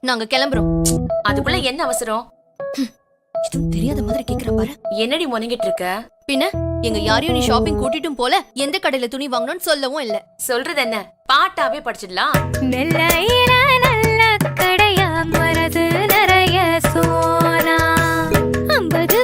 நாங்க கிளம்புறோம். அதுக்குள்ள என்ன அவசரம்? எதுவும் தெரியாத மாதிரி கேக்குற பாரு. என்னடி முனங்கிட்டு இருக்க? பின்ன எங்க யாரையும் நீ ஷாப்பிங் கூட்டிட்டும் போல எந்த கடையில துணி வாங்கணும்னு சொல்லவும் இல்ல. சொல்றது என்ன? பாட்டாவே படிச்சிடலாம். நல்ல கடையா மனது நிறைய சோனா. ஐம்பது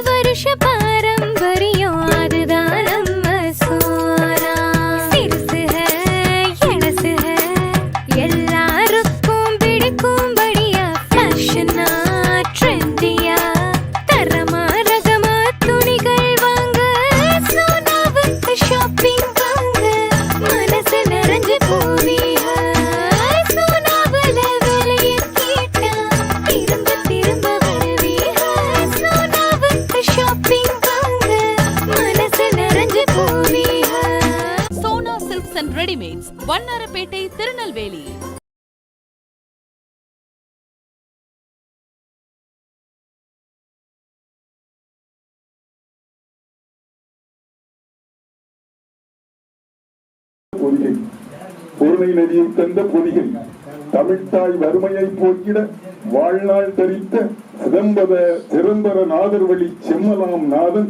வண்ணாரப்பேட்டை திருநெல்வேலி. பொருளை நதியில் தந்த பொதிகள் தமிழ்த்தாய் வறுமையை போக்கிட வாழ்நாள் தரித்த சிதம்பர சிதம்பர நாதர் வழி செம்மலாம் நாதன்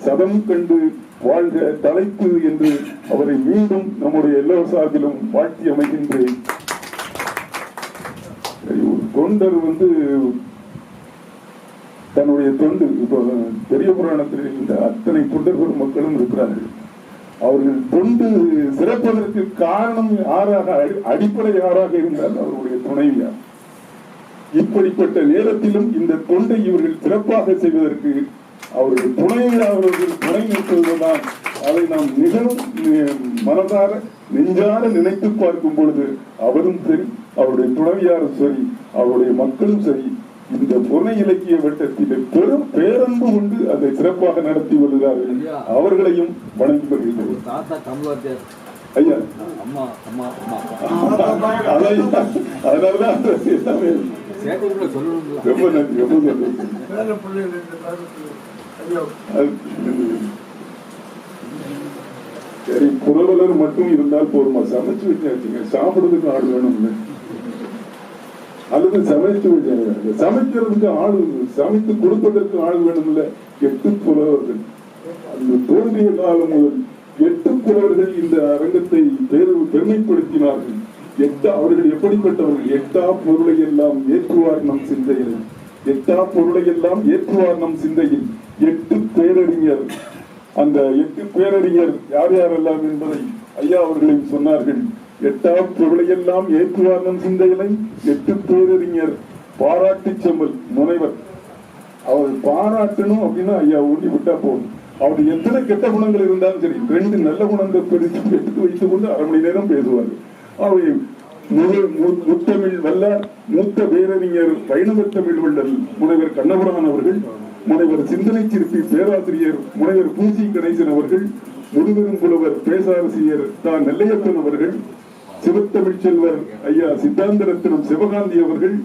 சதம் கண்டு வாழ்க தலைப்பு என்று அவரை மீண்டும் நம்முடைய எல்லோர் சார்பிலும் வாழ்த்தி அமைகின்றேன். தொண்டர் வந்து தன்னுடைய தொண்டு இப்போ பெரிய புராணத்தில் இந்த அத்தனை தொண்டர் பெருமக்களும் இருக்கிறார்கள். அவர்கள் தொண்டு சிறப்பதற்கு காரணம் யாராக அடி- அடிப்படை யாராக இருந்தால் அவருடைய துணைவியார் இப்படிப்பட்ட நேரத்திலும் இந்த தொண்டை இவர்கள் சிறப்பாக செய்வதற்கு அவர்கள் துணைவியார் அவர்கள் துணை நிற்பதுதான் அதை நாம் மிகவும் மனதார நெஞ்சார நினைத்து பார்க்கும் பொழுது அவரும் சரி அவருடைய துணைவியாரும் சரி அவருடைய மக்களும் சரி இந்த புனை இலக்கிய வட்டத்திலே பெரும் பேரன்பு கொண்டு அதை சிறப்பாக நடத்தி வருகிறார்கள். அவர்களையும் வணங்கி வருகின்றனர் தாத்தா தமிழ்வாத்தியார் ஐயா. அம்மா அம்மா அம்மா. அதனாலதான் ரொம்ப நன்றி ரொம்ப நன்றி. சரி புரவலர் மட்டும் இருந்தால் போதுமா? சமைச்சு வச்சாச்சுங்க. சாப்பிடுறதுக்கு ஆள் வேணும்ல. அல்லது சமைச்சு வச்சாங்க சமைக்கிறதுக்கு ஆள் சமைத்து கொடுப்பதற்கு ஆள் வேணும்ல. எட்டு புலவர்கள். அந்த தோன்றிய காலம் முதல் எட்டு புலவர்கள் இந்த அரங்கத்தை தேர்வு பெருமைப்படுத்தினார்கள். எட்டா அவர்கள் எப்படிப்பட்டவர்கள்? எட்டா பொருளை எல்லாம் ஏற்றுவார் நம் சிந்தையில். எட்டா பொருளை எல்லாம் ஏற்றுவார் நம் சிந்தையில். எட்டு பேரறிஞர். அந்த எட்டு பேரறிஞர் யார் யாரெல்லாம் என்பதை ஐயா அவர்களையும் சொன்னார்கள். எட்டாம் பொருளையெல்லாம் ஏற்றுவார் சிந்தைகளை எட்டு பேரறிஞர் பாராட்டு செம்மல் முனைவர். அவர் பாராட்டணும் அப்படின்னா ஐயா ஊட்டி விட்டா போதும். அவர் எத்தனை கெட்ட குணங்கள் இருந்தாலும் சரி ரெண்டு நல்ல குணங்கள் பிரித்து எடுத்து வைத்துக் கொண்டு அரை மணி நேரம் பேசுவார் அவை முத்தமிழ் வல்ல மூத்த பேரறிஞர் வைணவ தமிழ் வள்ளல் முனைவர் கண்ணபுரான் அவர்கள் முனைவர் சிந்தனை சிற்பி பேராசிரியர் முனைவர் பூசி கணேசன் அவர்கள் முதுபெரும் புலவர் பேசாசிரியர் தான் நெல்லையப்பன் அவர்கள் சிவத்தமிழ் செல்வர் ஐயா சித்தாந்த ரத்னம் சிவகாந்தி அவர்கள்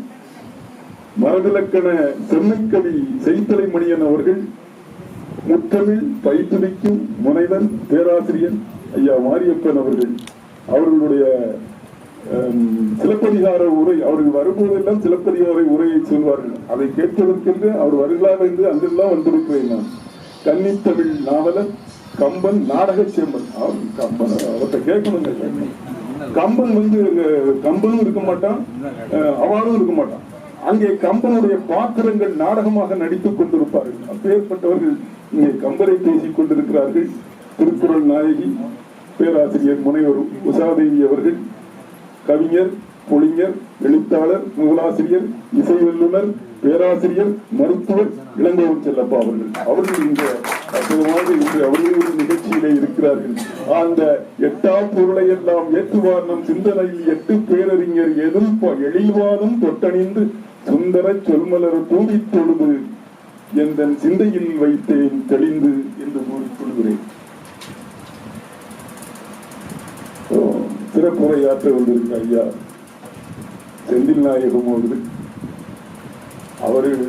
மரபிலக்கண செம்மைக்கவி செய்தலை மணியன் அவர்கள் முத்தமிழ் பயிற்றுவிக்கும் முனைவர் பேராசிரியர் ஐயா மாரியப்பன் அவர்கள். அவர்களுடைய சிலப்பதிகார உரை அவர்கள் வரும்போதெல்லாம் சிலப்பதிகார உரையை சொல்வார்கள். அதை கேட்பதற்கென்று அவர் வருகிறார் என்று அங்கெல்லாம் வந்திருக்கிறேன் நான். கன்னித்தமிழ் நாவலர் கம்பன் நாடக சேம்பன். அவர் கம்பன் அவர்கிட்ட கேட்கணுங்க. கம்பன் வந்து கம்பனும் இருக்க மாட்டான் அஹ், அவளும் இருக்க மாட்டான். அங்கே கம்பனுடைய பாத்திரங்கள் நாடகமாக நடித்துக் கொண்டிருப்பார்கள். அப்பேற்பட்டவர்கள் இங்கே கம்பரை பேசிக் கொண்டிருக்கிறார்கள். திருக்குறள் நாயகி பேராசிரியர் முனைவர் உஷாதேவி அவர்கள் கவிஞர் பொழிஞர் எழுத்தாளர் நூலாசிரியர் இசை வல்லுநர் பேராசிரியர் மருத்துவர் இளங்கோவன் செல்லப்பா அவர்கள். அவர்கள் இந்த அற்புதமாக இன்று அவர்களுடைய நிகழ்ச்சியிலே இருக்கிறார்கள். அந்த எட்டாம் பொருளை எல்லாம் ஏற்றுவார் சிந்தனையில் எட்டு பேரறிஞர் எதிர்ப்ப எழில்வாதம் தொட்டணிந்து சுந்தர சொல்மலர் தூவித் தொழுது எந்தன் சிந்தையில் வைத்தேன் தெளிந்து என்று கூறிக்கொள்கிறேன் சிறப்புரையாற்ற வந்திருக்க ஐயா. செந்தில் நாயகம் அவர்கள். அவர்கள்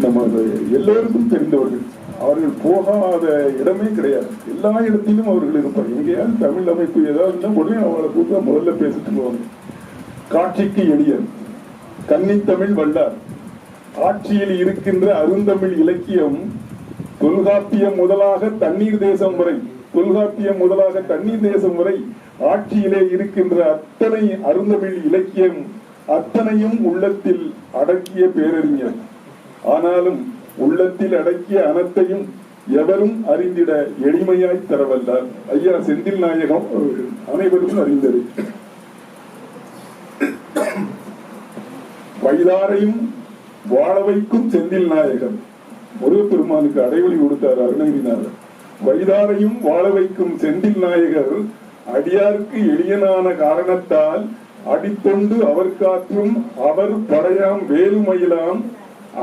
நம்ம எல்லோருக்கும் தெரிந்தவர்கள். அவர்கள் போகாத இடமே கிடையாது. எல்லா இடத்திலும் அவர்கள் இருப்பார். எங்கேயாவது தமிழ் அமைப்பு ஏதாவது உடனே அவளை கூப்பிட்டா முதல்ல பேசிட்டு போவாங்க. காட்சிக்கு எளியர். கன்னித்தமிழ் வல்லார். ஆட்சியில் இருக்கின்ற அருந்தமிழ் இலக்கியம் தொல்காப்பியம் முதலாக தண்ணீர் தேசம் வரை தொல்காப்பியம் முதலாக தண்ணீர் தேசம் வரை ஆட்சியிலே இருக்கின்ற அத்தனை அருந்தமிழ் இலக்கியம் அத்தனையும் உள்ளத்தில் அடக்கிய பேரறிஞர். ஆனாலும் உள்ளத்தில் அடக்கிய அனைத்தையும் எவரும் அறிந்திட எளிமையாய் தரவல்லார். ஐயா செந்தில் நாயகம் அனைவருக்கும் அனைவரும் அறிந்தது. வயதாரையும் வாழ வைக்கும் செந்தில் நாயகன் முருகப்பெருமானுக்கு அடைவழி கொடுத்தார் அருணகிரிநாதர். வயதாரையும் வாழ வைக்கும் செந்தில் நாயகர் அடியாருக்கு எளியனான காரணத்தால் அடித்தொண்டு அவர் காற்றும் அவர் படையாம் வேலுமயிலாம்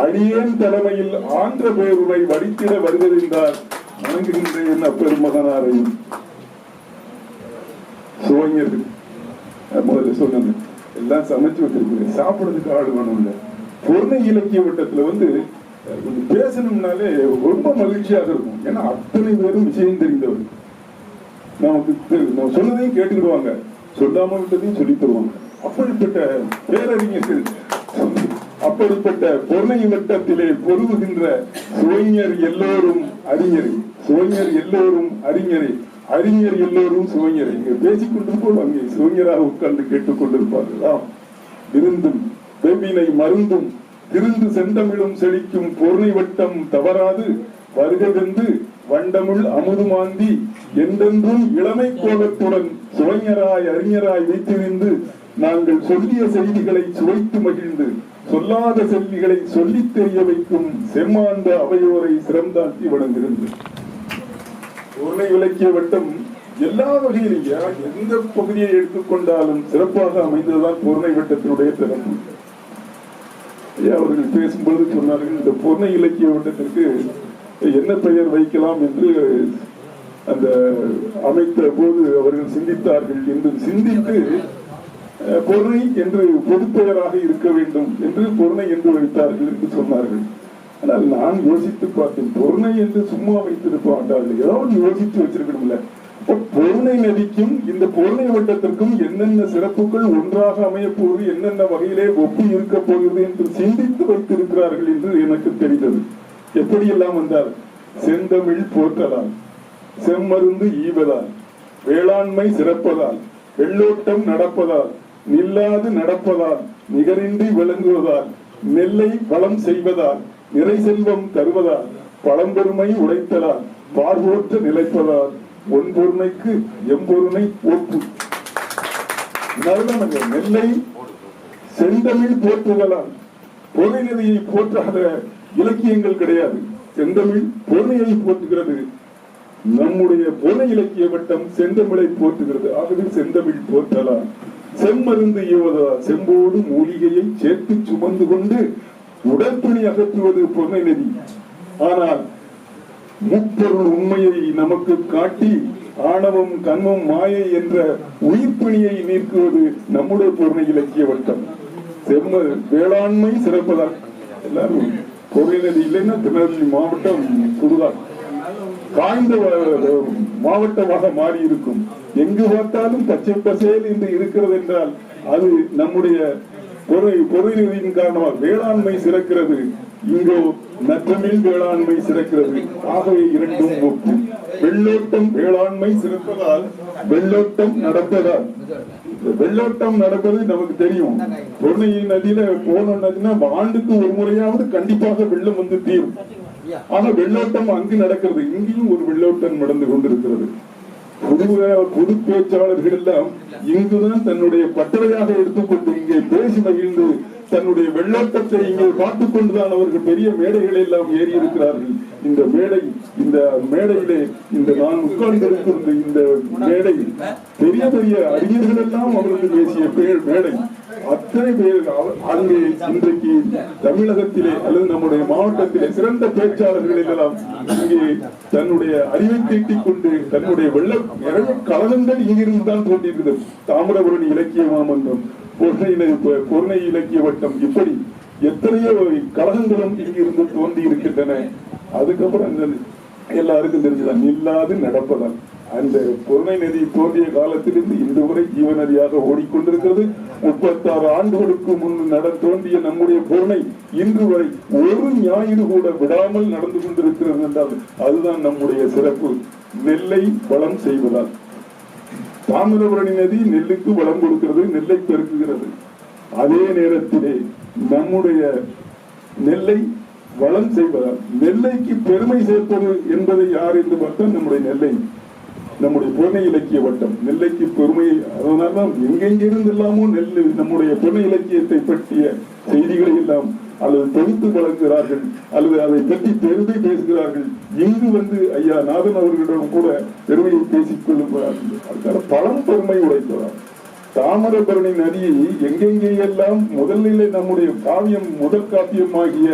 அடியேன் தலைமையில் ஆன்ற பேருரை வடித்திட வருவதென்றார் வணங்குகின்றேன் அப்பெருமகனாரையும். சுவைஞர்கள் முதல்ல சொன்னது எல்லாம் சமைச்சு வச்சிருக்கிறேன். சாப்பிடுறதுக்கு ஆள் வேணும்ல. பொருணை இலக்கிய வட்டத்துல வந்து கொஞ்சம் பேசணும்னாலே ரொம்ப மகிழ்ச்சியாக இருக்கும். ஏன்னா அத்தனை பேரும் விஷயம் தெரிந்தவர். நமக்கு நம்ம சொன்னதையும் கேட்டுக்கிடுவாங்க. சொல்லாம விட்டதையும் சொல்லி தருவாங்க. அப்படிப்பட்ட பேரறிஞர்கள் அப்படிப்பட்ட பொருளை வட்டத்திலே பொருவுகின்ற சுவைஞர் எல்லோரும் அறிஞரை. சுவைஞர் எல்லோரும் அறிஞரை. அறிஞர் எல்லோரும் சுவைஞரை. இங்க பேசிக் கொண்டிருப்போம். அங்கே சுவைஞராக உட்கார்ந்து கேட்டுக் கொண்டிருப்பார்களாம் விருந்தும் வெவ்வினை மருந்தும் திருந்து செந்தமிழும் செழிக்கும் பொருணை வட்டம் தவறாது. வருகவென்று வண்டமுள் அமுதுமாந்தி என்றென்றும் இளமை கோலத்துடன் சுவைஞராய் அறிஞராய் வைத்திருந்து நாங்கள் சொல்லிய செய்திகளை சுவைத்து மகிழ்ந்து சொல்லாத செய்திகளை சொல்லித் தெரிய வைக்கும் செம்மாந்த அவையோரை சிறந்தாக்கி வழங்குகிறது உருளை விளக்கிய வட்டம் எல்லா வகையிலும் எந்த பகுதியை எடுத்துக்கொண்டாலும் சிறப்பாக அமைந்ததுதான் பொருணை வட்டத்தினுடைய சிறப்பு. ஐயா அவர்கள் பேசும்பொழுது சொன்னார்கள் இந்த பொருணை இலக்கிய வட்டத்திற்கு என்ன பெயர் வைக்கலாம் என்று அந்த அமைத்த போது அவர்கள் சிந்தித்தார்கள். என்று சிந்தித்து பொருணை என்று பொதுப்பெயராக இருக்க வேண்டும் என்று பொருணை என்று வைத்தார்கள் என்று சொன்னார்கள். ஆனால் நான் யோசித்து பார்த்தேன் பொருணை என்று சும்மா வைத்திருக்க மாட்டார்கள். ஏதாவது யோசித்து வச்சிருக்கணும்ல. பொருணை நதிக்கும் இந்த பொருணை வட்டத்திற்கும் என்னென்ன சிறப்புகள் ஒன்றாக அமையப்போகுது என்னென்ன வகையிலே ஒப்பு இருக்க போகிறது என்று சிந்தித்து வைத்திருக்கிறார்கள் என்று எனக்கு தெரிந்தது. எப்படியெல்லாம் வந்தார் செந்தமிழ் போற்றலால் செம்மருந்து ஈவதால் வேளாண்மை சிறப்பதால் வெள்ளோட்டம் நடப்பதால் நில்லாது நடப்பதால் நிகரின்றி விளங்குவதால் நெல்லை வளம் செய்வதால் நிறை செல்வம் தருவதால் பழம்பெருமை உடைத்ததால் பார்வோற்று நிலைப்பதால் ஒன்பொருமைக்கு எம்பொருமை ஒப்பு. நெல்லை செந்தமிழ் போற்றுதலால் பொருள் நதியை போற்றாத இலக்கியங்கள் கிடையாது. செந்தமிழ் பொருணையை போற்றுகிறது. நம்முடைய பொருள் இலக்கிய வட்டம் செந்தமிழை போற்றுகிறது. ஆகவே செந்தமிழ் போற்றலாம். செம்மருந்து ஈவதா செம்போடு மூலிகையை சேர்த்து சுமந்து கொண்டு உடற்பணி அகற்றுவது பொன்னை நதி ஆனால் முப்பொருள் உண்மையை நமக்கு காட்டி ஆணவம் கண்மம் மாயை என்ற உயிர்ப்பிணியை நீக்குவது நம்முடைய பொருளை இலக்கிய வட்டம். செம்ம வேளாண்மை சிறப்புதான் எல்லாரும் பொருளினது இல்லைன்னா திருநெல்வேலி மாவட்டம் சுடுதான் காய்ந்த மாவட்டமாக மாறி இருக்கும் எங்கு பார்த்தாலும் பச்சை பசேல் என்று இருக்கிறது என்றால் அது நம்முடைய பொருள் பொருளின் காரணமாக வேளாண்மை சிறக்கிறது. இங்கோ நற்றமிழ் வேளாண்மை சிறக்கிறது. ஆகவே இரண்டும் ஒப்பு வெள்ளோட்டம் வேளாண்மை சிறப்பதால் வெள்ளோட்டம் நடப்பதால். வெள்ளோட்டம் நடப்பது நமக்கு தெரியும். பொருணை நதியில போனோம்னா ஆண்டுக்கு ஒரு முறையாவது கண்டிப்பாக வெள்ளம் வந்து தீரும். ஆனா வெள்ளோட்டம் அங்கு நடக்கிறது. இங்கேயும் ஒரு வெள்ளோட்டம் நடந்து கொண்டிருக்கிறது. புதுவ பொது பேச்சாளர்கள் எல்லாம் இங்குதான் தன்னுடைய பட்டறையாக எடுத்துக்கொண்டு இங்கே பேசி மகிழ்ந்து தன்னுடைய வெள்ளோட்டத்தை இங்கே பார்த்துக் கொண்டுதான் அவர்கள் பெரிய மேடைகளை எல்லாம் ஏறி இருக்கிறார்கள். இந்த மேடை இந்த மேடையிலே இந்த நான் உட்கார்ந்திருக்கிற இந்த மேடை பெரிய பெரிய அறிஞர்கள் எல்லாம் அவர்கள் பேசிய பே- மேடை. அத்தனை பேர் அங்கே இன்றைக்கு தமிழகத்திலே அல்லது நம்முடைய மாவட்டத்திலே சிறந்த பேச்சாளர்கள் எல்லாம் இங்கே தன்னுடைய அறிவை தீட்டிக் கொண்டு தன்னுடைய வெள்ள நிறைய கழகங்கள் இங்கிருந்து தான் தோன்றியிருக்கிறது தாமிரபுரணி இலக்கிய மாமன்றம் பொருணை பொருணை இலக்கிய வட்டம் இப்படி எத்தனையோ கழகங்களும் இங்கிருந்து தோன்றி இருக்கின்றன. அதுக்கப்புறம் இந்த எல்லாருக்கும் தெரிஞ்சுதான் நில்லாது நடப்பதான் அந்த பொருணை நதி தோன்றிய காலத்திலிருந்து இன்று வரை ஜீவ நதியாக ஓடிக்கொண்டிருக்கிறது. முப்பத்தாறு ஆண்டுகளுக்கு முன் நட தோன்றிய நம்முடைய பொருணை இன்று வரை ஒரு ஞாயிறு கூட விடாமல் நடந்து கொண்டிருக்கிறது என்றால் அதுதான் நம்முடைய சிறப்பு. நெல்லை வளம் செய்வதால். தாமிரபரணி நதி நெல்லுக்கு வளம் கொடுக்கிறது நெல்லை பெருக்குகிறது. அதே நேரத்திலே நம்முடைய நெல்லை வளம் செய்வதால் நெல்லைக்கு பெருமை சேர்ப்பது என்பதை யார் என்று பார்த்தால் நம்முடைய நெல்லை நம்முடைய புனை இலக்கிய வட்டம். நெல்லைக்கு பெருமை அதனால்தான் எங்கெங்கிருந்து எல்லாமோ நெல் நம்முடைய புனை இலக்கியத்தை பற்றிய செய்திகளை எல்லாம் அல்லது தொகுத்து வழங்குகிறார்கள் அல்லது அதை பற்றி தெரிந்து பேசுகிறார்கள். இங்கு வந்து ஐயா நாதன் அவர்களிடம் கூட பெருமையை பேசிக் கொள்ளுகிறார்கள் அதுக்கான பழம் பெருமை உடைத்தவர். தாமிரபரணி நதியை எங்கெங்கே எல்லாம் முதலிலே நம்முடைய காவியம் முதல் காப்பியமாகிய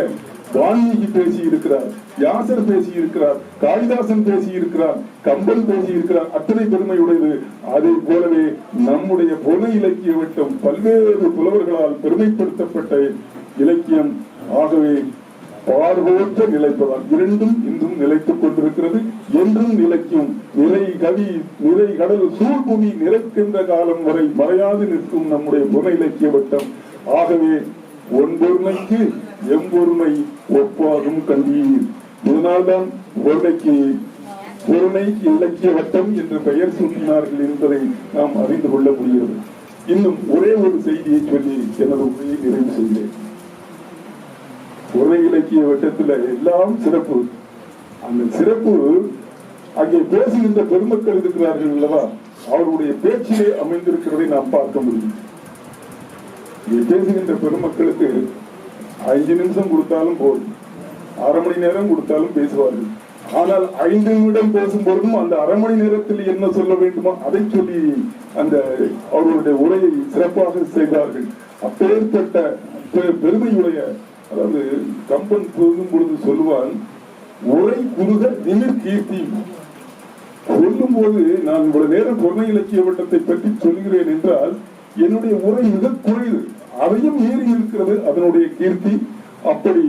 வால்மீகி பேசி இருக்கிறார் யாசர் பேசி இருக்கிறார் காளிதாசன் பேசி இருக்கிறார் கம்பன் பேசி இருக்கிறார் அத்தனை பெருமையுடையது. அதை போலவே நம்முடைய பொது இலக்கிய வட்டம் பல்வேறு புலவர்களால் பெருமைப்படுத்தப்பட்ட இலக்கியம் ஆகவே பார்வோற்ற நிலைப்பதால் இரண்டும் இன்றும் நிலைத்துக் கொண்டிருக்கிறது. என்றும் நிலைக்கும் நிறை கவி நிறை கடல் சூழ்பூமி நிறைக்கின்ற காலம் வரை மறையாது நிற்கும் நம்முடைய புற இலக்கிய வட்டம் ஆகவே ஒன்பொருமைக்கு எம்பொருமை ஒப்பாகும் கல்வியில் இதனால்தான் பொருளைக்கு பொருளை இலக்கிய வட்டம் என்று பெயர் சூட்டினார்கள் என்பதை நாம் அறிந்து கொள்ள முடிகிறது. இன்னும் ஒரே ஒரு செய்தியை சொல்லி எனது உரையை நிறைவு செய்தேன் பொருளை இலக்கிய வட்டத்தில் எல்லாம் சிறப்பு. அந்த சிறப்பு அங்கே பேசுகின்ற பெருமக்கள் இருக்கிறார்கள் அல்லவா? அவருடைய பேச்சிலே அமைந்திருக்கிறதை நாம் பார்க்க முடியும். பேசுகின்ற பெருமக்களுக்கு ஐந்து நிமிஷம் கொடுத்தாலும் போதும். அரை மணி நேரம் கொடுத்தாலும் பேசுவார்கள். ஆனால் ஐந்து நிமிடம் பேசும் பொழுதும் அந்த அரை மணி நேரத்தில் என்ன சொல்ல வேண்டுமோ அதை சொல்லி அந்த அவர்களுடைய உரையை சிறப்பாக செய்தார்கள் அப்பேற்பட்ட பெருமையுடைய அதாவது கம்பன் சொல்லும் பொழுது சொல்லுவான் உரை குறுக நிமிர் கீர்த்தி. சொல்லும் போது நான் இவ்வளவு நேரம் பொருணை இலக்கிய வட்டத்தை பற்றி சொல்கிறேன் என்றால் என்னுடைய உரை மிக குறைவு. அதையும் மீறி இருக்கிறது அதனுடைய கீர்த்தி. அப்படி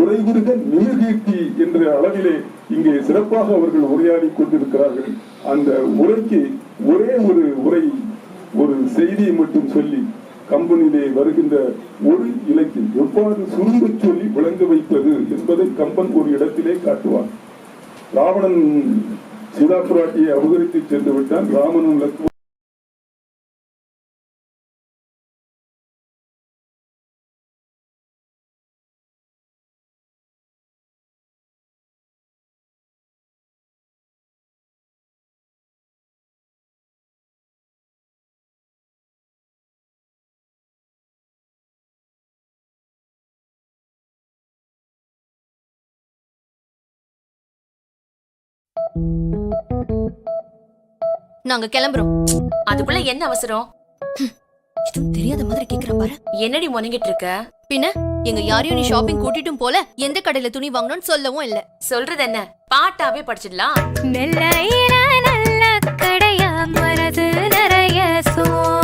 உரை குறுக நிமிர்கீர்த்தி என்ற அளவிலே இங்கே சிறப்பாக அவர்கள் உரையாடி கொண்டிருக்கிறார்கள். அந்த உரைக்கு ஒரே ஒரு உரை ஒரு செய்தியை மட்டும் சொல்லி கம்பனிலே வருகின்ற ஒரு இலக்கியம் எவ்வாறு சுருங்கச் சொல்லி விளங்க வைப்பது என்பதை கம்பன் ஒரு இடத்திலே காட்டுவார் ராவணன் சீதா பிராட்டியை அபகரித்து சென்று விட்டான். ராமனும் லக்ஷ்மணன் நாங்க கிளம்புறோம். அதுக்குள்ள என்ன அவசரம்? எதுவும் தெரியாத மாதிரி கேக்குறேன் பாரு. என்னடி முனங்கிட்டு இருக்க? பின்ன எங்க யாரையும் நீ ஷாப்பிங் கூட்டிட்டும் போல எந்த கடையில துணி வாங்கணும்னு சொல்லவும் இல்ல. சொல்றது என்ன? பாட்டாவே படிச்சிடலாம். நெல்லையில நல்ல கடையா மனது நிறைய சோனா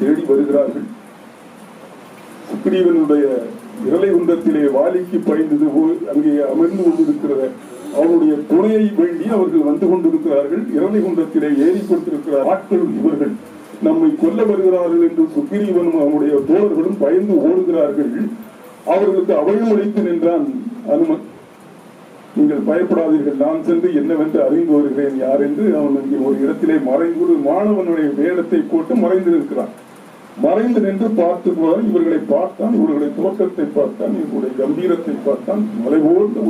தேடி வருகிறார்கள். சுக்ரீவனுடைய இரலை குண்டத்திலே வாலிக்கு பயந்தது போல் அங்கே அமர்ந்து கொண்டிருக்கிற அவருடைய துணையை வேண்டி அவர்கள் வந்து கொண்டிருக்கிறார்கள். இரலை குண்டத்திலே ஏறி கொண்டிருக்கிறார் ஆட்கள் இவர்கள். நம்மை கொல்ல வருகிறார்கள் என்று சுக்ரீவனும் அவனுடைய தோழர்களும் பயந்து ஓடுகிறார்கள். அவர்களுக்கு அபயம் அளித்து நின்றான் அனுமன். நீங்கள் பயப்படாதீர்கள். நான் சென்று என்னவென்று அறிந்து வருகிறேன். யார் என்று அவன் இங்கே ஒரு இடத்திலே மறைந்து மாணவனுடைய வேடத்தை போட்டு மறைந்திருக்கிறான். மறைந்து நின்று பார்த்து போதான் இவர்களை பார்த்தான் இவர்களுடைய தோற்றத்தை பார்த்தான் இவர்களுடைய கம்பீரத்தை பார்த்தான் மலை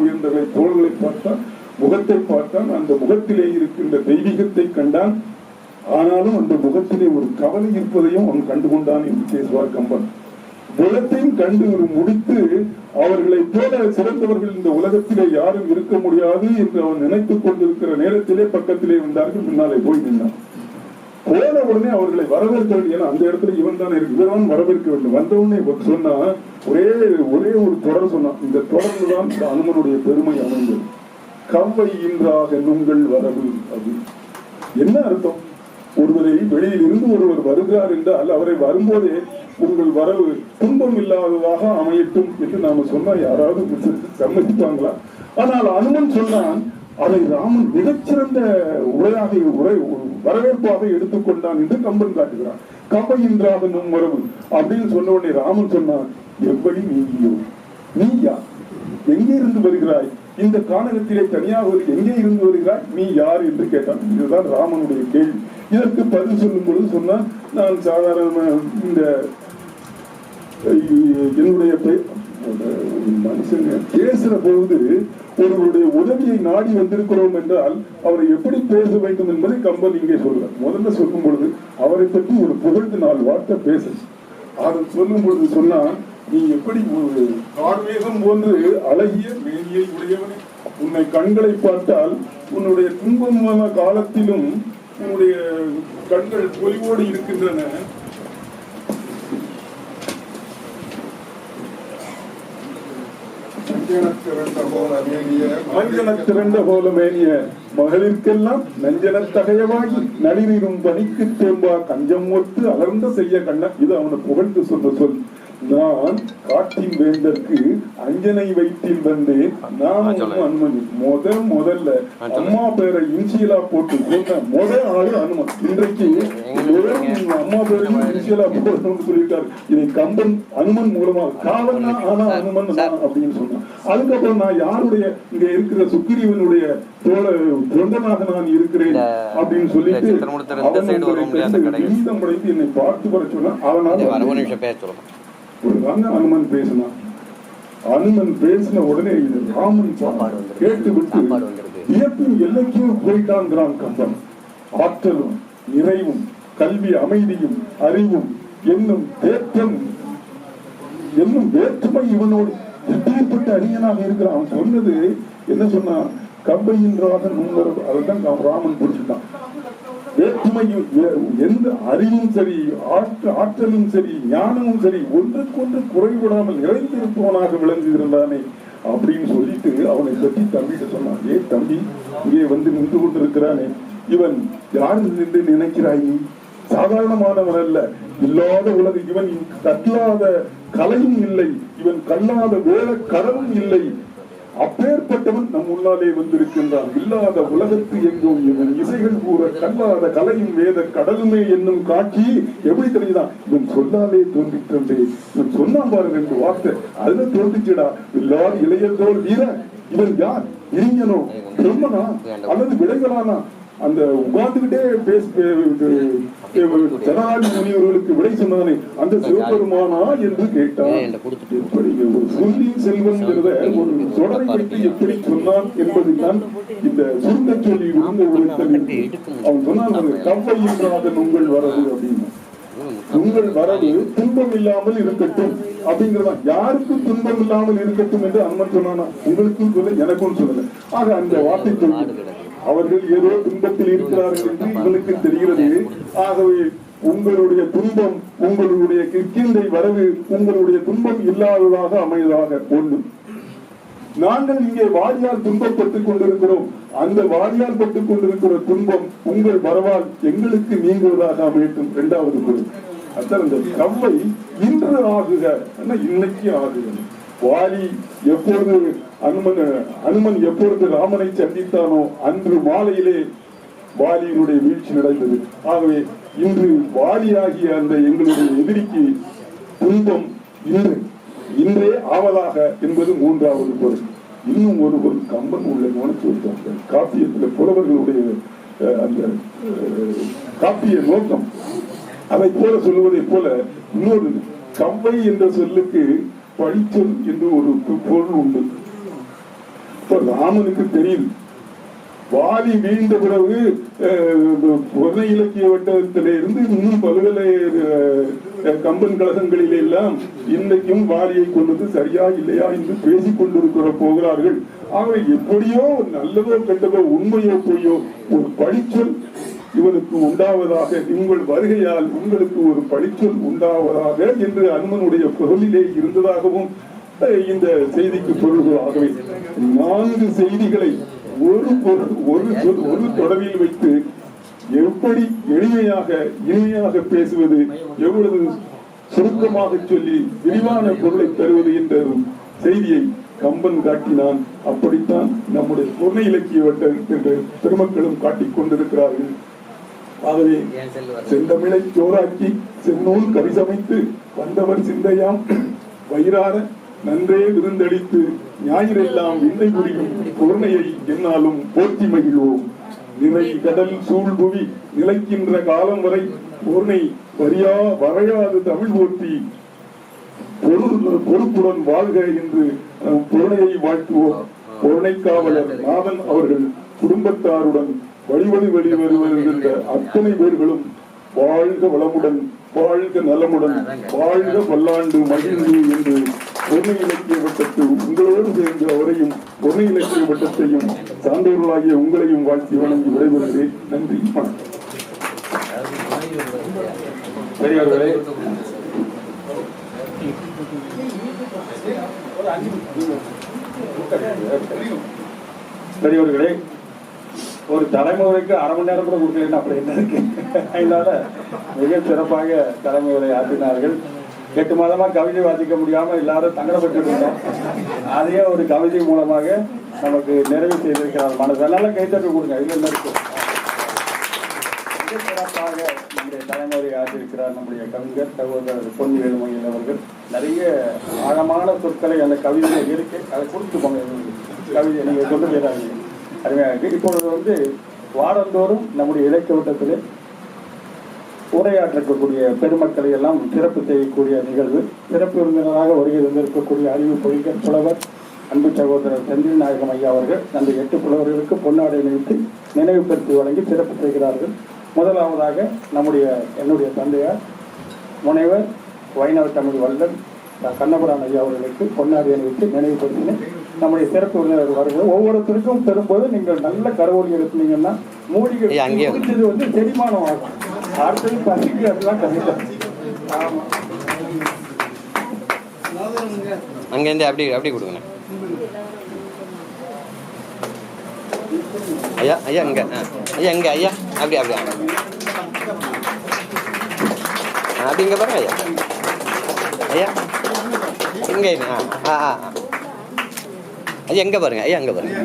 உயர்ந்தவை தோள்களை பார்த்தான் முகத்தை பார்த்தான். அந்த முகத்திலே இருக்கின்ற தெய்வீகத்தை கண்டான். ஆனாலும் அந்த முகத்திலே ஒரு கவலை இருப்பதையும் அவன் கண்டுகொண்டான் என்று பேசுவார் கம்பன். உலகத்தையும் கண்டு ஒரு முடித்து அவர்களை போல சிறந்தவர்கள் இந்த உலகத்திலே யாரும் இருக்க முடியாது என்று அவன் நினைத்துக் கொண்டிருக்கிற நேரத்திலே பக்கத்திலே வந்தார்கள் முன்னாலே போய் நின்றான். போன உடனே அவர்களை வரவேற்க வேண்டிய அந்த இடத்துல இவன் தானே இருக்கு. இவன் வரவேற்க வேண்டும். வந்தவுடனே சொன்னா ஒரே ஒரே ஒரு தொடர் சொன்னான். இந்த தொடர்ந்து தான் இந்த அனுமனுடைய பெருமை அமைந்தது. கவ்வை இன்றாக நுங்கள் வரவு அப்படின்னு என்ன அர்த்தம்? ஒருவரை வெளியில் இருந்து ஒருவர் வருகிறார் என்றால் அவரை வரும்போதே உங்கள் வரவு துன்பம் இல்லாததாக அமையட்டும் என்று நாம சொன்னா யாராவது சம்மதிப்பாங்களா ஆனால் அனுமன் சொன்னான் அதை ராமன் மிகச்சிறந்த உரையாக உரை வரவேற்பாக எடுத்துக்கொண்டான் என்று கம்பன் காட்டுகிறான். கம்பையின்றாக நும் வரவு அப்படின்னு சொன்ன உடனே ராமன் சொன்னான் எப்படி நீங்கியோ நீயா எங்கே இருந்து வருகிறாய்? இந்த கானகத்திலே தனியாக ஒரு எங்கே இருந்து வருகிறாய்? நீ யார்? என்று கேட்டான். இதுதான் ராமனுடைய கேள்வி. இதற்கு பதில் சொல்லும் பொழுது சொன்னால் நான் சாதாரண இந்த என்னுடைய மனுஷங்க மனுஷன் பேசுற பொழுது ஒருவருடைய உதவியை நாடி வந்திருக்கிறோம் என்றால் அவரை எப்படி பேச வேண்டும் என்பதை கம்பன் இங்கே சொல்ல முதல்ல சொல்லும் பொழுது அவரை பற்றி ஒரு புகழ்ந்து நாலு வார்த்தை பேச அதை சொல்லும் பொழுது சொன்னா நீ எப்படி ஒரு போன்று அழகிய மேனியை உடையவனே? உன்னை கண்களை பார்த்தால் உன்னுடைய துன்பமான காலத்திலும் உன்னுடைய கண்கள் பொலிவோடு இருக்கின்றன. மஞ்சனத் திரண்ட போல மேனிய மகளிர்க்கெல்லாம் நஞ்சனத் தகையவாகி நளிரிரும் பனிக்கு தேம்பா கஞ்சம் ஒத்து அலர்ந்த செய்ய கண்ண இது அவனை புகழ்ந்து சொன்ன சொல். நான் காட்டின் வேந்தற்கு அஞ்சனை வயிற்றில் வந்தேன். நான் அனுமதி. முத முதல்ல அம்மா பேரை இன்சியலா போட்டு சொன்ன முத ஆளு அனுமன் இன்றைக்கு முதல் அம்மா பேரையும் இன்சியலா போடணும்னு சொல்லியிருக்காரு இதை கம்பன் அனுமன் மூலமாக காவல்னா ஆனா அனுமன் அப்படின்னு சொன்னான். அதுக்கப்புறம் நான் யாருடைய இங்க இருக்கிற சுக்கிரீவனுடைய தோழ தொண்டனாக நான் இருக்கிறேன் அப்படின்னு சொல்லிட்டு அவன் என்னை பார்த்து வர சொன்னான். அவனால் நிமிஷம் பேச சொல்லுங்க ஒரு தாங்க அனுமன் பேசினான் அனுமன் பேசின உடனே இது ராமன். கேட்டு விட்டு. வியப்பின் எல்லைக்கும் போயிட்டாங்கிறான் கம்பன் ஆற்றலும் நிறைவும் கல்வி அமைதியும் அறிவும் என்னும் தேற்றம் என்னும் வேற்றுமை இவனோடு எப்பேற்பட்ட அறிஞனாக இருக்கிறான் அவன் சொன்னது என்ன சொன்னான் கம்பையின்றாக நுங்கர் அதுதான் ராமன் புரிஞ்சுட்டான் வேற்றுமையும் எந்த அறிவும் சரி ஆற்ற ஆற்றலும் சரி ஞானமும் சரி ஒன்றுக்கொன்று குறைவிடாமல் நிறைந்திருப்பவனாக விளங்குகின்றானே அப்படின்னு சொல்லிட்டு அவனை பற்றி தம்பிகிட்ட சொன்னான். ஏ தம்பி இங்கே வந்து நின்று கொண்டிருக்கிறானே. இவன் யார் என்று நினைக்கிறாய் நீ? சாதாரணமானவன் அல்ல. இல்லாத உலக இவன் கல்லாத கலையும் இல்லை. இவன் கல்லாத வேற கடவும் இல்லை. அப்பேற்பட்டவன் நம் முன்னாலே வந்திருக்கின்றான். இல்லாத உலகத்து எங்கும் இவன் இசைகள் கூற கல்லாத கலையும் வேத கடலுமே என்னும் காட்சி எப்படி தெரியுதான் இவன் சொல்லாலே தோன்றிட்டே இவன் சொன்னான் பாரு ரெண்டு வார்த்தை. அதுல தோன்றிச்சுடா. எல்லாரும் இளையதோல் வீரன் இவன் யார்? இளைஞனோ? பிரம்மனா? அல்லது விடைகளானா அந்த உட்கார்ந்துகிட்டே பேச ஜனாதி முனிவர்களுக்கு விடை சொன்னானே அந்த சிவபெருமானா என்று கேட்டான் எப்படி சொல்லின் செல்வங்கிறத ஒரு தொடரை வைத்து எப்படி சொன்னான் என்பதுதான் இந்த சுருங்க சொல்லி. அவன் சொன்னான் ஒரு கவ்வை இல்லாத உங்கள் வரவு அப்படின்னு. உங்கள் வரவு துன்பம் இல்லாமல் இருக்கட்டும். அப்படிங்கிறதான் யாருக்கும் துன்பம் இல்லாமல் இருக்கட்டும் என்று அனுமன் சொன்னானா? உங்களுக்கும் சொல்ல எனக்கும் சொல்லல. ஆக அந்த வார்த்தை சொல்லி அவர்கள் ஏதோ துன்பத்தில் இருக்கிறார்கள் என்று இவனுக்கு தெரிகிறது. ஆகவே உங்களுடைய துன்பம் உங்களுடைய கிற்கிந்தை வரவு உங்களுடைய துன்பம் இல்லாததாக அமைவதாக ஒன்று நாங்கள் இங்கே வாரியால் துன்பப்பட்டுக் கொண்டிருக்கிறோம். அந்த வாரியால் பட்டுக் கொண்டிருக்கிற துன்பம் உங்கள் வரவால் எங்களுக்கு நீங்குவதாக அமையட்டும். இரண்டாவது குரல் அதான் இந்த கவ்வை இன்று ஆகுக. என்ன? இன்னைக்கு ஆகுக. வாலி எப்பொழுது அனுமன் அனுமன் எப்பொழுது ராமனை சந்தித்தானோ அன்று மாலையிலே வாலியினுடைய வீழ்ச்சி நடந்தது ஆகவே இன்று வாலியாகிய அந்த எங்களுடைய எதிரிக்கு துன்பம் இன்று. இன்றே ஆவதாக என்பது மூன்றாவது பொருள். இன்னும் ஒரு ஒரு கம்பன் உள்ள கவனித்து வைத்தாங்க காப்பியத்தில் புலவர்களுடைய அந்த காப்பிய நோக்கம். அதை போல சொல்வதை போல இன்னொரு கம்பை என்ற சொல்லுக்கு பழிச்சொல் என்று ஒரு பொருள் உண்டு. இப்ப ராமனுக்கு தெரியும். வாலி வீழ்ந்த பிறகு பொது இலக்கிய வட்டத்திலிருந்து இன்னும் பல்கலை கம்பன் கழகங்களில் எல்லாம் இன்னைக்கும் வாலியை கொண்டது சரியா இல்லையா என்று பேசிக் கொண்டிருக்கிற போகிறார்கள். ஆகவே எப்படியோ நல்லதோ கெட்டதோ உண்மையோ பொய்யோ ஒரு படிச்சொல் இவனுக்கு உண்டாவதாக உங்கள் வருகையால் உங்களுக்கு ஒரு படிச்சொல் உண்டாவதாக என்று அனுமனுடைய பொருளிலே இருந்ததாகவும் இந்த செய்திக்கு பொருள்கள் ஆகவே நான்கு செய்திகளை ஒரு பொருள் ஒரு சொல் ஒரு தொடரில் வைத்து எப்படி எளிமையாக இனிமையாக பேசுவது எவ்வளவு சுருக்கமாக சொல்லி விரிவான பொருளை தருவது என்ற செய்தியை கம்பன் காட்டினான். அப்படித்தான் நம்முடைய பொருளை இலக்கிய வட்ட பெருமக்களும் காட்டிக் கொண்டிருக்கிறார்கள். ஆகவே செந்தமிழை சோறாக்கி செந்நூல் கரிசமைத்து வந்தவர் சிந்தையாம். வயிறார நன்றே விருந்தளித்து ஞாயிறெல்லாம் விண்ணை புரியும் பொருணையை என்னாலும் போற்றி மகிழ்வோம் நிலை கடல் சூழ் புவி நிலைக்கின்ற காலம் வரை பொருணை வரியா வரையாது தமிழ் போற்றி. பொருள் பொறுப்புடன் வாழ்க என்று பொருணையை வாழ்த்துவோம். பொருணை காவலர் நாதன் அவர்கள் குடும்பத்தாருடன் வழிவழி வெளிவருகின்ற அத்தனை பேர்களும் வாழ்க வளமுடன் வாழ்க நலமுடன் வாழ்க பல்லாண்டு மகிழ்ந்து என்று பொருணை இலக்கிய வட்டத்து உங்களோடு சேர்ந்து அவரையும் பொருணை இலக்கிய வட்டத்தையும் சார்ந்தவர்களாகிய உங்களையும் வாழ்த்தி வணங்கி விடைபெறுகிறேன். நன்றி வணக்கம். பெரியவர்களே பெரியவர்களே ஒரு தலைமுறைக்கு அரை மணி நேரம் கூட கொடுக்கலன்னு அப்படி என்ன இருக்கு? அதனால மிக சிறப்பாக தலைமுறை ஆற்றினார்கள். எட்டு மாதமா கவிதை வாசிக்க முடியாம எல்லாரும் தங்கடப்பட்டு இருந்தோம் அதையே ஒரு கவிதை மூலமாக நமக்கு நிறைவு செய்திருக்கிறார் மனசு. அதனால கைத்தட்டு கொடுங்க. இது என்ன சிறப்பாக நம்முடைய தலைமுறை ஆற்றிருக்கிறார் நம்முடைய கவிஞர் சகோதரர் பொன் வேலுமணியன் அவர்கள். நிறைய ஆழமான சொற்களை அந்த கவிதையில் இருக்கு. அதை கொடுத்து போங்க. கவிதை நீங்க கொண்டு போயிடாதீங்க அருமையாக இருக்கு. இப்பொழுது வந்து வாரந்தோறும் நம்முடைய இலக்கிய வட்டத்தில் உரையாற்றக்கூடிய பெருமக்களை எல்லாம் சிறப்பு செய்யக்கூடிய நிகழ்வு. சிறப்பு விருந்தினராக வருகை தந்திருக்கக்கூடிய அறிவு பொறிகள் புலவர் அன்பு சகோதரர் செந்தில் நாயகம் ஐயா அவர்கள் அந்த எட்டு புலவர்களுக்கு பொன்னாடை நினைத்து நினைவுபடுத்தி வழங்கி சிறப்பு செய்கிறார்கள். முதலாவதாக நம்முடைய என்னுடைய தந்தையார் முனைவர் வைணவ தமிழ் வல்லன் கண்ணபுரான் ஐயா அவர்களுக்கு பொன்னாடை அணிவித்து நினைவுபடுத்தினேன் நம்முடைய சிறப்பு விருந்தினர் வருகிறது ஒவ்வொருத்தருக்கும் பெறும்போது நீங்கள் நல்ல கரவொலி எழுப்பினீங்கன்னா மூலிகை. குடிச்சது வந்து செரிமானம் ஆகும். அடுத்தது பசிக்கு அதெல்லாம் கண்டிப்பாக அங்கேருந்து அப்படி அப்படி கொடுங்கண்ணே ஐயா ஐயா இங்கே ஐயா இங்கே ஐயா. அப்படி அப்படி அப்படி இங்கே பாருங்க ஐயா. ஐயா. இங்கே ஆ ஆ ஆ. அது ஐயா எங்கே பாருங்க ஐயா அங்கே பாருங்க.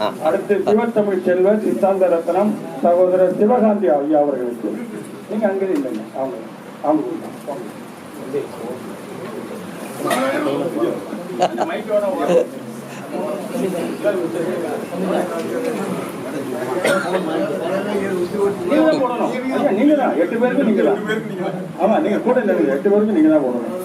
ஆ அடுத்து சிவத்தமிழ் செல்வர் சித்தாந்த ரத்னம் சகோதரர் சிவகாந்தி ஐயா அவர்களுக்கு. நீங்க அங்கே இல்லைங்க அவங்க அவங்க நீங்க தான். போடணும். தான். எட்டு பேருக்கு நீங்க தான். ஆமா நீங்க கூட இல்லை எட்டு பேருக்கு நீங்க தான் போடணும்.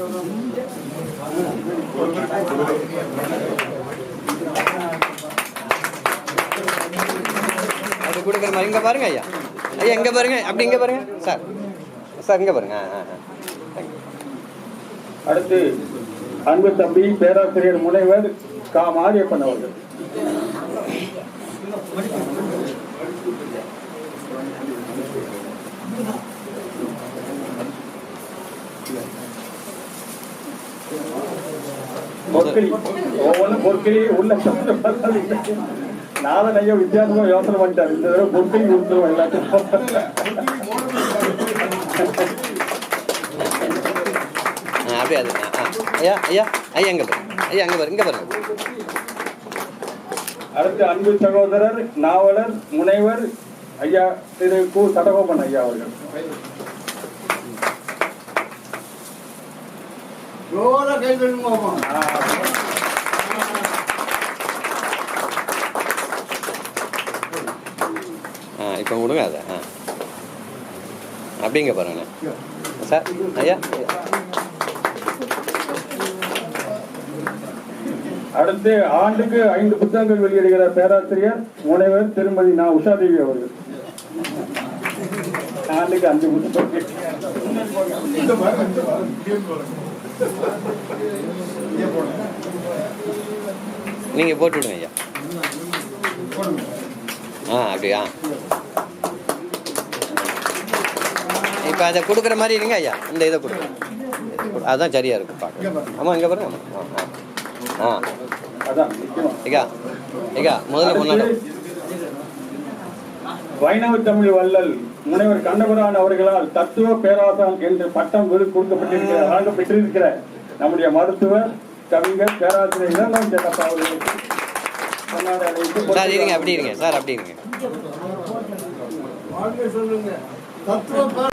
கொடுக்குற மாதிரி இங்கே பாருங்க ஐயா. ஐயா இங்கே பாருங்க. அப்படி இங்கே பாருங்க. சார். சார் இங்கே பாருங்க. ஆ ஆ ஆ. அடுத்து அன்பு தம்பி பேராசிரியர் முனைவர் கா. மாரியப்பன் அவர்கள். பொற்களி. ஒவ்வொன்றும் பொற்களி. உள்ள நாலு ஐயா வித்தியாசமா யோசனை பண்ணிட்டார் இந்த தடவை பொற்களி கொடுத்துருவோம் எல்லாத்தையும் ஆ அப்படியே அது ஐயா ஐயா ஐயா அங்கே பாருங்க ஐயா அங்கே பாருங்க இங்கே பாருங்க அடுத்து அன்பு சகோதரர் நாவலர் முனைவர் ஐயா திரு கு. சடகோபன் ஐயா அவர்கள். ஆ. ஆ இப்போ கொடுங்க அதை ஆ. அப்படிங்க பாருங்கண்ணே சார் ஐயா. அடுத்து ஆண்டுக்கு ஐந்து புத்தகங்கள் வெளியிடுகிற பேராசிரியர் முனைவர் திருமதி நா. உஷாதேவி அவர்கள். ஆண்டுக்கு அஞ்சு புத்தகங்கள். நீங்கள் போட்டு விடுங்க ஐயா. ஆ அப்படியா? இப்போ அதை கொடுக்குற மாதிரி இருங்க ஐயா. இந்த இதை கொடுங்க. அதுதான் சரியாக இருக்கும் பார்க்க ஆமாம் இங்கே பாருங்க. ஆ ஆ. ஐயா ஐயா முதல்ல முன்னாடி வைணவ தமிழ் வள்ளல் முனைவர் கண்ணபுரான் அவர்களால் தத்துவ பேராசான் என்ற பட்டம் விருது கொடுக்கப்பட்டிருக்கிற வழங்கப்பட்டிருக்கிற நம்முடைய மருத்துவர் கவிஞர் பேராசிரியர் இளங்கோவன் செல்லப்பா அவர்களுக்கு சார் இருங்க அப்படி இருங்க. சார் அப்படி இருங்க. சொல்லுங்க. தத்துவ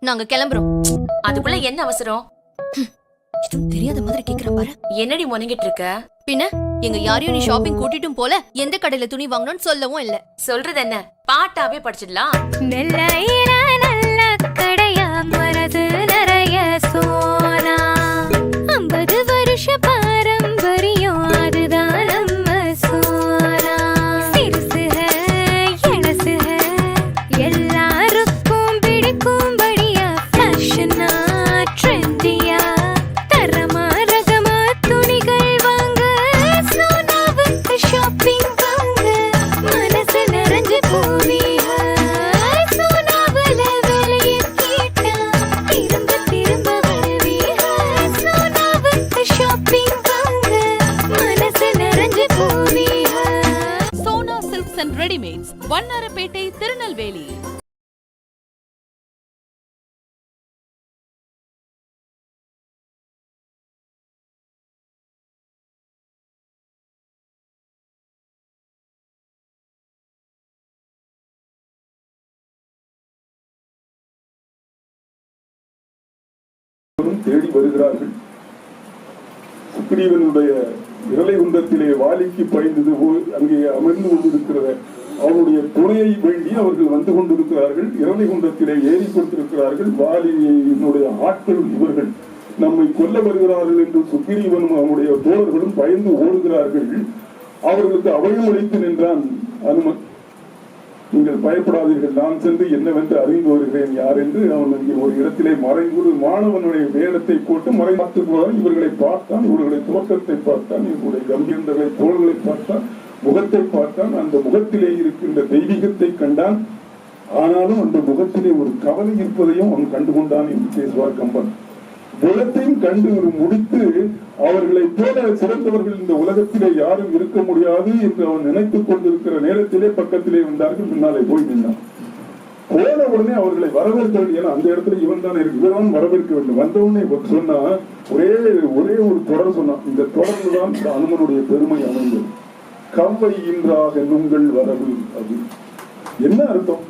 நாங்க கிளம்புறோம். அதுக்குள்ள என்ன அவசரம்? எதுவும் தெரியாத மாதிரி கேக்குற பாரு. என்னடி முனங்கிட்டு இருக்க பின்ன எங்க யாரையும் நீ ஷாப்பிங் கூட்டிட்டும் போல எந்த கடையில துணி வாங்கணும்னு சொல்லவும் இல்ல. சொல்றது என்ன? பாட்டாவே படிச்சிடலாம். நல்ல கடையா மனது தேடி வருகிறார்கள். சுக்ரீவனுடைய இரலை குண்டத்திலே வாலிக்கு பயந்தது போல் அங்கே அமர்ந்து கொண்டிருக்கிறத அவனுடைய துணையை வேண்டி அவர்கள் வந்து கொண்டிருக்கிறார்கள். இரலை குண்டத்திலே ஏறி கொடுத்திருக்கிறார்கள் வாலியினுடைய ஆட்கள் இவர்கள். நம்மை கொல்ல வருகிறார்கள் என்று சுக்ரீவனும் அவனுடைய தோழர்களும் பயந்து ஓடுகிறார்கள். அவர்களுக்கு அபயம் அளித்து நின்றான். அனுமன் நீங்கள் பயப்படாதீர்கள். நான் சென்று என்னவென்று அறிந்து வருகிறேன். யார் என்று அவன் இங்கே ஒரு இடத்திலே மறைந்து மாணவனுடைய வேடத்தை போட்டு மறை பார்த்து இவர்களை பார்த்தான் இவர்களுடைய தோற்றத்தை பார்த்தான் இவர்களுடைய கம்பீரங்களை தோள்களை பார்த்தான் முகத்தை பார்த்தான். அந்த முகத்திலே இருக்கின்ற தெய்வீகத்தை கண்டான். ஆனாலும் அந்த முகத்திலே ஒரு கவலை இருப்பதையும் அவன் கண்டுகொண்டான் என்று பேசுவார் கம்பன். குலத்தையும் கண்டு முடித்து அவர்களை போல சிறந்தவர்கள் இந்த உலகத்திலே யாரும் இருக்க முடியாது என்று அவன் நினைத்துக் கொண்டிருக்கிற நேரத்திலே பக்கத்திலே வந்தார்கள். பின்னாலே போய் நின்றான். போன உடனே அவர்களை வரவேற்க வேண்டும். ஏன்னா அந்த இடத்துல இவன் தான் இருக்கு. இவன் வரவேற்க வேண்டும். வந்தவுடனே சொன்னா ஒரே ஒரே ஒரு தொடர் சொன்னான். இந்த தொடர்ந்து தான் இந்த அனுமனுடைய பெருமை அமைந்தது கவ்வை இன்றாக நுங்கள் வரவு அது. என்ன அர்த்தம்?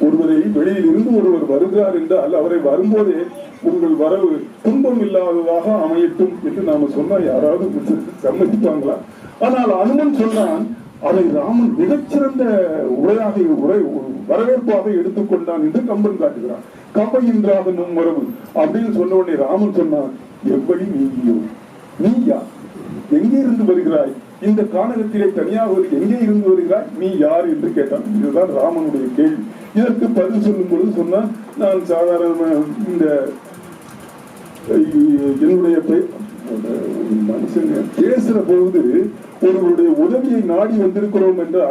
ஒருவரை வெளியில் இருந்து ஒருவர் வருகிறார் என்றால் அவரை வரும்போதே உங்கள் வரவு துன்பம் இல்லாததாக அமையட்டும் என்று நாம சொன்னா யாராவது சம்மதிப்பாங்களா ஆனால் அனுமன் சொன்னான் அதை ராமன் மிகச்சிறந்த உரையாக உரை வரவேற்பாக எடுத்துக்கொண்டான் என்று கம்பன் காட்டுகிறான். கம்பை இன்றாக நும் வரவு அப்படின்னு சொன்ன உடனே ராமன் சொன்னான் எப்படி நீங்கியோ நீயா? எங்கே இருந்து வருகிறாய்? இந்த கானகத்திலே தனியாக ஒரு எங்கே இருந்து வருகிறாய்? நீ யார்? என்று கேட்டான். இதுதான் ராமனுடைய கேள்வி. இதற்கு பதில் சொல்லும் பொழுது சொன்னான் நான் சாதாரண இந்த என்னுடைய பெ- ஒரு மனுஷங்க பேசுற பொழுது ஒருவருடைய உதவியை நாடி வந்திருக்கிறோம் என்றால்